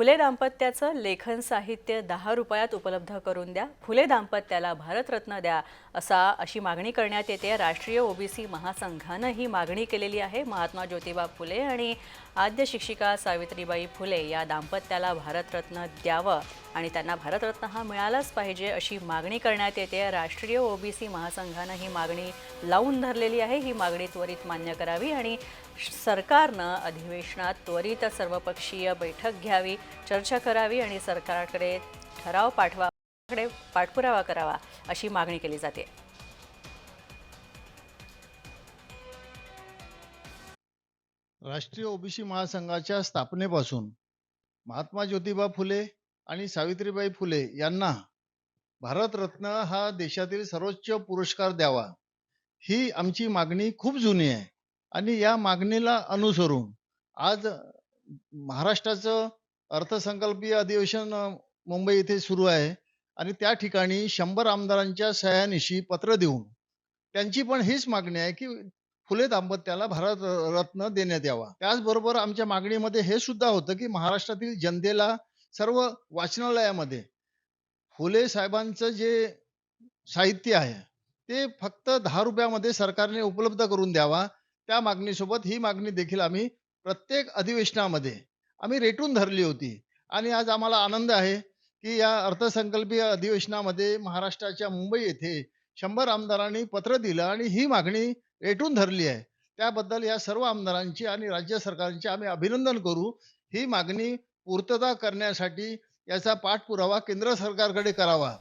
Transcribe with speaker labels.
Speaker 1: फुले दाम्पत्याचं लेखन साहित्य दहा रुपयात उपलब्ध करून द्या. फुले दाम्पत्याला भारतरत्न द्या असा अशी मागणी करण्यात येते. राष्ट्रीय ओबीसी महासंघानं ही मागणी केलेली आहे. महात्मा ज्योतिबा फुले आणि आद्य शिक्षिका सावित्रीबाई फुले या दाम्पत्याला भारतरत्न द्यावं आणि त्यांना भारतरत्न हा मिळालाच पाहिजे अशी मागणी करण्यात येते. राष्ट्रीय ओबीसी महासंघानं ही मागणी लावून धरलेली आहे. ही मागणी त्वरित मान्य करावी आणि सरकारनं अधिवेशनात त्वरित सर्वपक्षीय बैठक घ्यावी. चर्चा करावी आणि सरकारकडे ठराव पाठवा पाठपुरावा करावा अशी मागणी केली जाते.
Speaker 2: राष्ट्रीय ओबीसी महासंघाच्या स्थापनेपासून महात्मा ज्योतिबा फुले आणि सावित्रीबाई फुले यांना भारतरत्न हा देशातील सर्वोच्च पुरस्कार द्यावा ही आमची मागणी खूप जुनी आहे. आणि या मागणीला अनुसरून आज महाराष्ट्राचं अर्थसंकल्पीय अधिवेशन मुंबई येथे सुरू आहे. आणि त्या ठिकाणी शंभर आमदारांच्या सह्यानिशी पत्र देऊन त्यांची पण हीच मागणी आहे की फुले दाम्पत्याला भारत रत्न देण्यात यावा. त्याचबरोबर आमच्या मागणीमध्ये हे सुद्धा होतं की महाराष्ट्रातील जनतेला सर्व वाचनालयामध्ये फुले साहेबांचं जे साहित्य आहे ते फक्त दहा रुपयामध्ये सरकारने उपलब्ध करून द्यावा. त्या मागणीसोबत ही मागणी देखील आम्ही प्रत्येक अधिवेशनामध्ये आम्ही रेटून धरली होती. आणि आज आम्हाला आनंद आहे की या अर्थसंकल्पीय अधिवेशनामध्ये महाराष्ट्राच्या मुंबई येथे शंभर आमदारांनी पत्र दिलं आणि ही मागणी रेटून धरली आहे. त्याबद्दल या सर्व आमदारांची आणि राज्य सरकारचे आम्ही अभिनंदन करू. ही मागणी पूर्तता करण्यासाठी याचा पाठपुरावा केंद्र सरकारकडे करावा.